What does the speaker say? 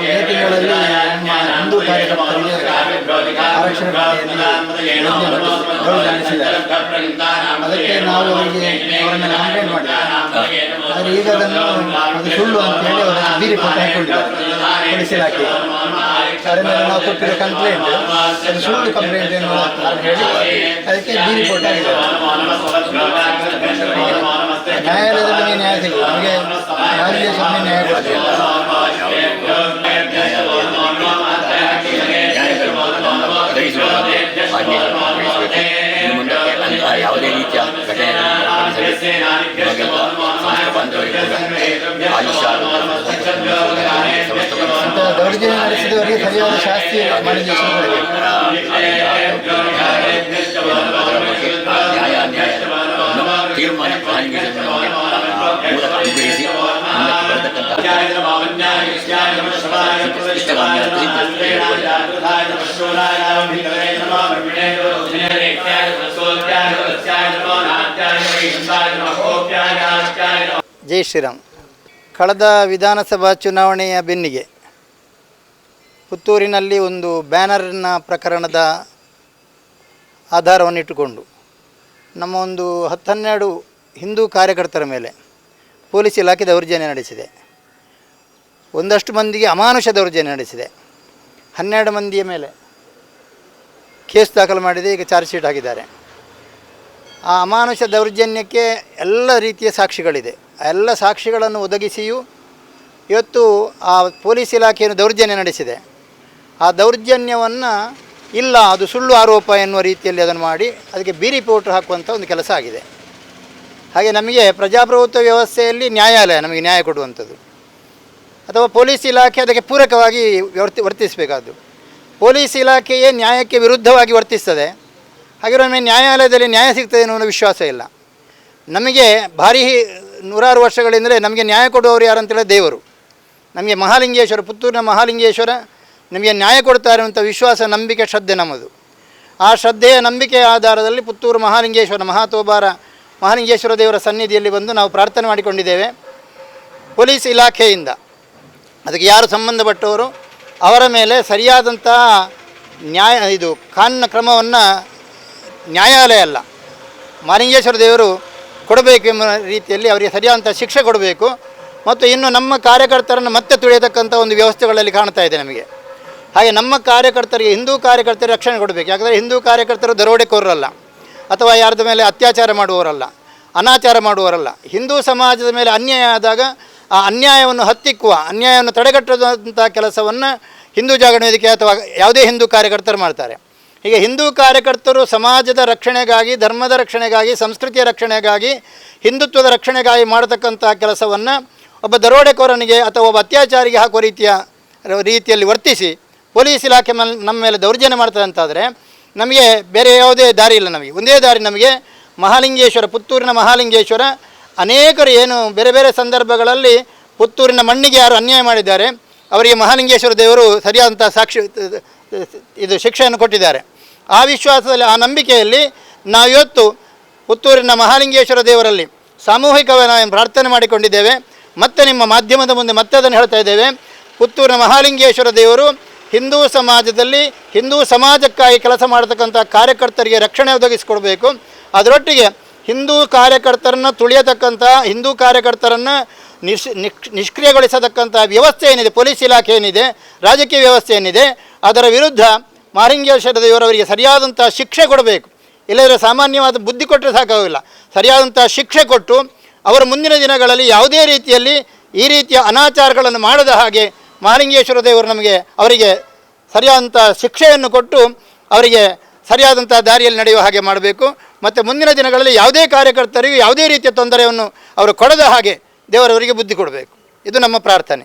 ಮೇ ತಿಂಗಳಲ್ಲಿ ಆರಕ್ಷಣೆ ನಡೆಸಿದ್ದಾರೆ ಅದಕ್ಕೆ ನಾವು ಅವರಿಗೆ ಅವರನ್ನು ಕಂಪ್ಲೇಂಟ್ ಮಾಡಿದ್ದೇವೆ ಆದರೆ ಈಗ ಅದನ್ನು ಸುಳ್ಳು ಸುಳ್ಳು ಅಂತೇಳಿ ಅವರನ್ನು ಬೀರಿ ಕೊಟ್ಟು ಹಾಕೊಂಡಿದ್ದಾರೆ ಪೊಲೀಸ್ ಇಲಾಖೆ ಅದರ ಮೇಲೆ ನಾವು ಕೊಟ್ಟಿರೋ ಕಂಪ್ಲೇಂಟ್ ಅದು ಸುಳ್ಳು ಕಂಪ್ಲೇಂಟ್ ಏನು ಅಂತ ಹೇಳಿ ಅದಕ್ಕೆ ಬಿ ರಿಪೋರ್ಟ್ ಆಗಿದೆ ನ್ಯಾಯಾಲಯದಲ್ಲಿ ನ್ಯಾಯ ಸಿಗಲ್ಲ ನಮಗೆ ನ್ಯಾಯಾಲಯ ಸ್ವಾಮಿ ನ್ಯಾಯ ಕೊಡ್ತೀವಿ ಸಂಸ್ಥೆ ಬಾಂಧವರಿಗೆ ಕೂಡ ಆಯುಷ್ಯ ಸಮಸ್ತ ಅಂತ ದೌರ್ಜನ್ಯ ನಡೆಸಿದವರಿಗೆ ಸರಿಯಾದ ಶಾಸ್ತಿ ಮಾಡಿದ ಶುರುವಾಗಿದೆ ಅದರ ಬಗ್ಗೆ ನ್ಯಾಯ ಅನ್ಯಾಯವನ್ನು ತೀರ್ಮಾನ ಮಹಾಲಿಂಗೇಶ್ವರನ ಮೂಲಕ ಅನುಗ್ರಹಿಸಿ ಮುಂದಕ್ಕೆ ಬರತಕ್ಕಂತಹ ಜೈ ಶ್ರೀರಾಮ್. ಕಳೆದ ವಿಧಾನಸಭಾ ಚುನಾವಣೆಯ ಬೆನ್ನಿಗೆ ಪುತ್ತೂರಿನಲ್ಲಿ ಒಂದು ಬ್ಯಾನರ್ನ ಪ್ರಕರಣದ ಆಧಾರವನ್ನಿಟ್ಟುಕೊಂಡು ನಮ್ಮ ಒಂದು ಹತ್ತನ್ನೆರಡು ಹಿಂದೂ ಕಾರ್ಯಕರ್ತರ ಮೇಲೆ ಪೊಲೀಸ್ ಇಲಾಖೆ ದೌರ್ಜನ್ಯ ನಡೆಸಿದೆ. ಒಂದಷ್ಟು ಮಂದಿಗೆ ಅಮಾನುಷ ದೌರ್ಜನ್ಯ ನಡೆಸಿದೆ. ಹನ್ನೆರಡು ಮಂದಿಯ ಮೇಲೆ ಕೇಸ್ ದಾಖಲು ಮಾಡಿದೆ, ಈಗ ಚಾರ್ಜ್ ಶೀಟ್ ಹಾಕಿದ್ದಾರೆ. ಆ ಅಮಾನುಷ ದೌರ್ಜನ್ಯಕ್ಕೆ ಎಲ್ಲ ರೀತಿಯ ಸಾಕ್ಷಿಗಳಿದೆ. ಎಲ್ಲ ಸಾಕ್ಷಿಗಳನ್ನು ಒದಗಿಸಿಯೂ ಇವತ್ತು ಆ ಪೊಲೀಸ್ ಇಲಾಖೆಯನ್ನು ದೌರ್ಜನ್ಯ ನಡೆಸಿದೆ. ಆ ದೌರ್ಜನ್ಯವನ್ನು ಇಲ್ಲ, ಅದು ಸುಳ್ಳು ಆರೋಪ ಎನ್ನುವ ರೀತಿಯಲ್ಲಿ ಅದನ್ನು ಮಾಡಿ ಅದಕ್ಕೆ ಬಿ ರಿಪೋರ್ಟ್ ಹಾಕುವಂಥ ಒಂದು ಕೆಲಸ ಆಗಿದೆ. ಹಾಗೆ ನಮಗೆ ಪ್ರಜಾಪ್ರಭುತ್ವ ವ್ಯವಸ್ಥೆಯಲ್ಲಿ ನ್ಯಾಯಾಲಯ ನಮಗೆ ನ್ಯಾಯ ಕೊಡುವಂಥದ್ದು. ಅಥವಾ ಪೊಲೀಸ್ ಇಲಾಖೆ ಅದಕ್ಕೆ ಪೂರಕವಾಗಿ ವರ್ತಿ, ವರ್ತಿಸಬೇಕಾದ್ದು. ಪೊಲೀಸ್ ಇಲಾಖೆಯೇ ನ್ಯಾಯಕ್ಕೆ ವಿರುದ್ಧವಾಗಿ ವರ್ತಿಸ್ತದೆ. ಹಾಗಿರೋ ನಮಗೆ ನ್ಯಾಯಾಲಯದಲ್ಲಿ ನ್ಯಾಯ ಸಿಗ್ತದೆ ಅನ್ನೋ ವಿಶ್ವಾಸ ಇಲ್ಲ. ನಮಗೆ ಭಾರಿ ನೂರಾರು ವರ್ಷಗಳಿಂದಲೇ ನಮಗೆ ನ್ಯಾಯ ಕೊಡುವವರು ಯಾರಂತೇಳಿ ದೇವರು. ನಮಗೆ ಮಹಾಲಿಂಗೇಶ್ವರ, ಪುತ್ತೂರಿನ ಮಹಾಲಿಂಗೇಶ್ವರ ನಮಗೆ ನ್ಯಾಯ ಕೊಡ್ತಾರೆ ಅಂತ ವಿಶ್ವಾಸ, ನಂಬಿಕೆ, ಶ್ರದ್ಧೆ ನಮ್ಮದು. ಆ ಶ್ರದ್ಧೆಯ ನಂಬಿಕೆ ಆಧಾರದಲ್ಲಿ ಪುತ್ತೂರು ಮಹಾಲಿಂಗೇಶ್ವರ ಮಹಾತೋಬಾರ ಮಹಾಲಿಂಗೇಶ್ವರ ದೇವರ ಸನ್ನಿಧಿಯಲ್ಲಿ ಬಂದು ನಾವು ಪ್ರಾರ್ಥನೆ ಮಾಡಿಕೊಂಡಿದ್ದೇವೆ. ಪೊಲೀಸ್ ಇಲಾಖೆಯಿಂದ. ಅದಕ್ಕೆ ಯಾರು ಸಂಬಂಧಪಟ್ಟವರು ಅವರ ಮೇಲೆ ಸರಿಯಾದಂತಹ ನ್ಯಾಯ ಇದು ಕಾನೂನು ಕ್ರಮವನ್ನು ನ್ಯಾಯಾಲಯ ಅಲ್ಲ. ಮಾಲಿಂಗೇಶ್ವರ ದೇವರು ಕೊಡಬೇಕು ಎಂಬ ರೀತಿಯಲ್ಲಿ ಅವರಿಗೆ ಸರಿಯಾದಂಥ ಶಿಕ್ಷೆ ಕೊಡಬೇಕು. ಮತ್ತು ಇನ್ನು ನಮ್ಮ ಕಾರ್ಯಕರ್ತರನ್ನು ಮತ್ತೆ ತುಳಿಯತಕ್ಕಂಥ ಒಂದು ವ್ಯವಸ್ಥೆಗಳಲ್ಲಿ ಕಾಣ್ತಾ ಇದೆ ನಮಗೆ. ಹಾಗೆ ನಮ್ಮ ಕಾರ್ಯಕರ್ತರಿಗೆ ಹಿಂದೂ ಕಾರ್ಯಕರ್ತರಿಗೆ ರಕ್ಷಣೆ ಕೊಡಬೇಕು. ಯಾಕಂದರೆ ಹಿಂದೂ ಕಾರ್ಯಕರ್ತರು ದರೋಡೆಕೋರರಲ್ಲ. ಅಥವಾ ಯಾರದ ಮೇಲೆ ಅತ್ಯಾಚಾರ ಮಾಡುವವರಲ್ಲ. ಅನಾಚಾರ ಮಾಡುವವರಲ್ಲ. ಹಿಂದೂ ಸಮಾಜದ ಮೇಲೆ ಅನ್ಯಾಯ ಆದಾಗ ಆ ಅನ್ಯಾಯವನ್ನು ಹತ್ತಿಕ್ಕುವ, ಅನ್ಯಾಯವನ್ನು ತಡೆಗಟ್ಟುವಂಥ ಕೆಲಸವನ್ನು ಹಿಂದೂ ಜಾಗರಣ ವೇದಿಕೆ ಅಥವಾ ಯಾವುದೇ ಹಿಂದೂ ಕಾರ್ಯಕರ್ತರು ಮಾಡ್ತಾರೆ. ಹೀಗೆ ಹಿಂದೂ ಕಾರ್ಯಕರ್ತರು ಸಮಾಜದ ರಕ್ಷಣೆಗಾಗಿ, ಧರ್ಮದ ರಕ್ಷಣೆಗಾಗಿ, ಸಂಸ್ಕೃತಿಯ ರಕ್ಷಣೆಗಾಗಿ, ಹಿಂದುತ್ವದ ರಕ್ಷಣೆಗಾಗಿ ಮಾಡತಕ್ಕಂಥ ಕೆಲಸವನ್ನು ಒಬ್ಬ ದರೋಡೆಕೋರನಿಗೆ ಅಥವಾ ಒಬ್ಬ ಅತ್ಯಾಚಾರಿಗೆ ಹಾಕುವ ರೀತಿಯ ರೀತಿಯಲ್ಲಿ ವರ್ತಿಸಿ ಪೊಲೀಸ್ ಇಲಾಖೆ ನಮ್ಮ ಮೇಲೆ ದೌರ್ಜನ್ಯ ಮಾಡ್ತದೆ ಅಂತಾದರೆ ನಮಗೆ ಬೇರೆ ಯಾವುದೇ ದಾರಿ ಇಲ್ಲ ನಮಗೆ. ಒಂದೇ ದಾರಿ ನಮಗೆ ಮಹಾಲಿಂಗೇಶ್ವರ, ಪುತ್ತೂರಿನ ಮಹಾಲಿಂಗೇಶ್ವರ ಅನೇಕರು ಏನು ಬೇರೆ ಬೇರೆ ಸಂದರ್ಭಗಳಲ್ಲಿ ಪುತ್ತೂರಿನ ಮಣ್ಣಿಗೆ ಯಾರು ಅನ್ಯಾಯ ಮಾಡಿದ್ದಾರೆ, ಅವರಿಗೆ ಮಹಾಲಿಂಗೇಶ್ವರ ದೇವರು ಸರಿಯಾದಂಥ ಸಾಕ್ಷಿ ಇದು ಶಿಕ್ಷೆಯನ್ನು ಕೊಟ್ಟಿದ್ದಾರೆ. ಆ ವಿಶ್ವಾಸದಲ್ಲಿ, ಆ ನಂಬಿಕೆಯಲ್ಲಿ ನಾವಿವತ್ತು ಪುತ್ತೂರಿನ ಮಹಾಲಿಂಗೇಶ್ವರ ದೇವರಲ್ಲಿ ಸಾಮೂಹಿಕವಾಗಿ ನಾವು ಪ್ರಾರ್ಥನೆ ಮಾಡಿಕೊಂಡಿದ್ದೇವೆ. ಮತ್ತೆ ನಿಮ್ಮ ಮಾಧ್ಯಮದ ಮುಂದೆ ಮತ್ತೆ ಅದನ್ನು ಹೇಳ್ತಾ ಇದ್ದೇವೆ. ಪುತ್ತೂರಿನ ಮಹಾಲಿಂಗೇಶ್ವರ ದೇವರು ಹಿಂದೂ ಸಮಾಜದಲ್ಲಿ, ಹಿಂದೂ ಸಮಾಜಕ್ಕಾಗಿ ಕೆಲಸ ಮಾಡತಕ್ಕಂಥ ಕಾರ್ಯಕರ್ತರಿಗೆ ರಕ್ಷಣೆ ಒದಗಿಸಿಕೊಡಬೇಕು. ಅದರೊಟ್ಟಿಗೆ ಹಿಂದೂ ಕಾರ್ಯಕರ್ತರನ್ನು ತುಳಿಯತಕ್ಕಂಥ, ಹಿಂದೂ ಕಾರ್ಯಕರ್ತರನ್ನು ನಿಶ್, ನಿಷ್ಕ್ರಿಯಗೊಳಿಸತಕ್ಕಂಥ ವ್ಯವಸ್ಥೆ ಏನಿದೆ, ಪೊಲೀಸ್ ಇಲಾಖೆ ಏನಿದೆ, ರಾಜಕೀಯ ವ್ಯವಸ್ಥೆ ಏನಿದೆ ಅದರ ವಿರುದ್ಧ ಮಹಾಲಿಂಗೇಶ್ವರ ದೇವರವರಿಗೆ ಸರಿಯಾದಂಥ ಶಿಕ್ಷೆ ಕೊಡಬೇಕು. ಇಲ್ಲದ್ರೆ ಸಾಮಾನ್ಯವಾದ ಬುದ್ಧಿ ಕೊಟ್ಟರೆ ಸಾಕಾಗಿಲ್ಲ ಸರಿಯಾದಂಥ ಶಿಕ್ಷೆ ಕೊಟ್ಟು ಅವರ ಮುಂದಿನ ದಿನಗಳಲ್ಲಿ ಯಾವುದೇ ರೀತಿಯಲ್ಲಿ ಈ ರೀತಿಯ ಅನಾಚಾರಗಳನ್ನು ಮಾಡದ ಹಾಗೆ ಮಾಲಿಂಗೇಶ್ವರ ದೇವರು ನಮಗೆ ಅವರಿಗೆ ಸರಿಯಾದಂಥ ಶಿಕ್ಷೆಯನ್ನು ಕೊಟ್ಟು ಅವರಿಗೆ ಸರಿಯಾದಂಥ ದಾರಿಯಲ್ಲಿ ನಡೆಯುವ ಹಾಗೆ ಮಾಡಬೇಕು. ಮತ್ತು ಮುಂದಿನ ದಿನಗಳಲ್ಲಿ ಯಾವುದೇ ಕಾರ್ಯಕರ್ತರಿಗೂ ಯಾವುದೇ ರೀತಿಯ ತೊಂದರೆಯನ್ನು ಅವರು ಕೊಡದ ಹಾಗೆ ದೇವರವರಿಗೆ ಬುದ್ಧಿ ಕೊಡಬೇಕು. ಇದು ನಮ್ಮ ಪ್ರಾರ್ಥನೆ.